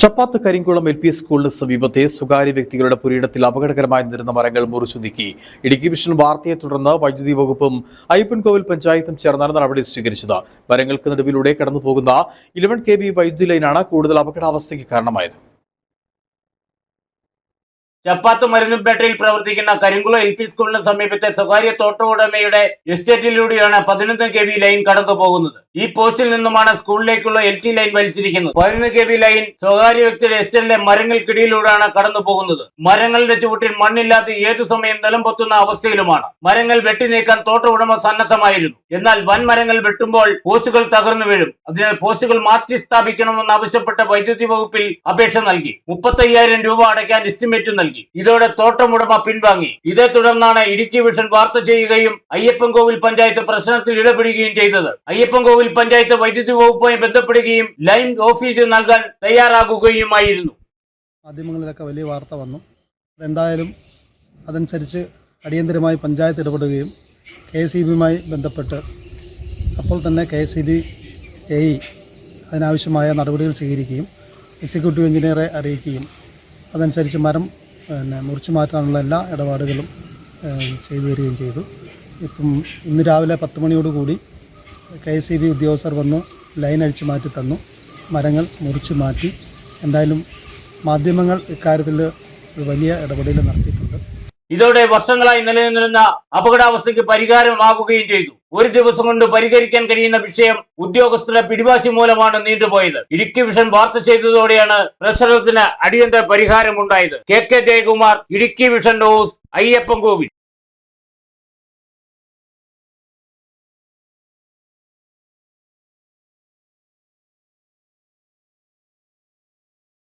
ചപ്പാത്ത് Karinkulam L P സ്കൂളിന് സമീപത്തെ സ്വകാര്യ വ്യക്തികളുടെ പുരയിടത്തിൽ അപകടകരമായി നിന്നിരുന്ന മരങ്ങൾ മുറിച്ചു നീക്കി. ഇടുക്കി വിഷൻ വാർത്തയെ തുടർന്ന് വൈദ്യുതി വകുപ്പും അയ്യപ്പൻകോവിൽ പഞ്ചായത്തും ചേർന്നാണ് നടപടി സ്വീകരിച്ചത്. മരങ്ങൾക്ക് നടുവിലൂടെ കടന്നുപോകുന്ന ഇലവൻ കെ വൈദ്യുതി ലൈനാണ് കൂടുതൽ അപകടാവസ്ഥയ്ക്ക് കാരണമായത്. ചപ്പാത്ത് മരുന്നുപേട്ടയിൽ പ്രവർത്തിക്കുന്ന കരിങ്കുള എൽ പി സ്കൂളിന് സമീപത്തെ സ്വകാര്യ തോട്ട ഉടമയുടെ എസ്റ്റേറ്റിലൂടെയാണ് പതിനൊന്ന് കെ വി ലൈൻ കടന്നു പോകുന്നത് ഈ പോസ്റ്റിൽ നിന്നുമാണ് സ്കൂളിലേക്കുള്ള എൽ ടി ലൈൻ വലിച്ചിരിക്കുന്നത്. പതിനൊന്ന് കെ വി ലൈൻ സ്വകാര്യ വ്യക്തിയുടെ എസ്റ്റേറ്റിലെ മരങ്ങൾക്കിടയിലൂടെയാണ് കടന്നു പോകുന്നത് മരങ്ങളുടെ ചുവട്ടിൽ മണ്ണില്ലാതെ ഏതു സമയം നിലം പൊത്തുന്ന അവസ്ഥയിലുമാണ്. മരങ്ങൾ വെട്ടി നീക്കാൻ തോട്ട ഉടമ സന്നദ്ധമായിരുന്നു. എന്നാൽ വൻ മരങ്ങൾ വെട്ടുമ്പോൾ പോസ്റ്റുകൾ തകർന്നു വീഴും. അതിനാൽ പോസ്റ്റുകൾ മാറ്റി സ്ഥാപിക്കണമെന്ന് ആവശ്യപ്പെട്ട വൈദ്യുതി വകുപ്പിൽ അപേക്ഷ നൽകി. മുപ്പത്തയ്യായിരം രൂപ അടയ്ക്കാൻ എസ്റ്റിമേറ്റ് നൽകി. ഇതോടെ തോട്ടമുടമ പിൻവാങ്ങി. ഇതേ തുടർന്നാണ് ഇടുക്കി വിഷൻ വാർത്ത ചെയ്യുകയും അയ്യപ്പൻകോവിൽ പഞ്ചായത്ത് പ്രശ്നത്തിൽ ഇടപെടുകയും ചെയ്തത്. അയ്യപ്പൻകോവിൽ പഞ്ചായത്ത് വൈദ്യുതി വകുപ്പുമായി ബന്ധപ്പെടുകയും ലൈൻ ഓഫീസ് നൽകാൻ തയ്യാറാകുകയുമായിരുന്നു. മാധ്യമങ്ങളിലൊക്കെ വലിയ വാർത്ത വന്നു. എന്തായാലും അതനുസരിച്ച് അടിയന്തരമായി പഞ്ചായത്ത് ഇടപെടുകയും കെ സി ബിയുമായി ബന്ധപ്പെട്ട് അപ്പോൾ തന്നെ K C B A E അതിനാവശ്യമായ നടപടികൾ സ്വീകരിക്കുകയും എക്സിക്യൂട്ടീവ് എഞ്ചിനീയറെ അറിയിക്കുകയും അതനുസരിച്ച് മരം പിന്നെ മുറിച്ചു മാറ്റാനുള്ള എല്ലാ ഇടപാടുകളും ചെയ്തു തരികയും ചെയ്തു. ഇപ്പം ഇന്ന് രാവിലെ പത്ത് മണിയോടുകൂടി കെ എസ് സി ബി ഉദ്യോഗസ്ഥർ വന്ന് ലൈൻ അഴിച്ചു മാറ്റി തന്നു. മരങ്ങൾ മുറിച്ചു മാറ്റി. എന്തായാലും മാധ്യമങ്ങൾ ഇക്കാര്യത്തിൽ വലിയ ഇടപെടൽ നടത്തിയിട്ടുണ്ട് ഇതോടെ വർഷങ്ങളായി നിലനിന്നിരുന്ന അപകടാവസ്ഥയ്ക്ക് പരിഹാരമാകുകയും ചെയ്തു. ഒരു ദിവസം കൊണ്ട് പരിഹരിക്കാൻ കഴിയുന്ന വിഷയം ഉദ്യോഗസ്ഥരുടെ പിടിവാശി മൂലമാണ് നീണ്ടുപോയത്. ഇടുക്കി വിഷൻ വാർത്ത ചെയ്തതോടെയാണ് പ്രശ്നത്തിന് അടിയന്തര പരിഹാരമുണ്ടായത്. K K Jayakumar Idukki vision news Ayyappan Kovil.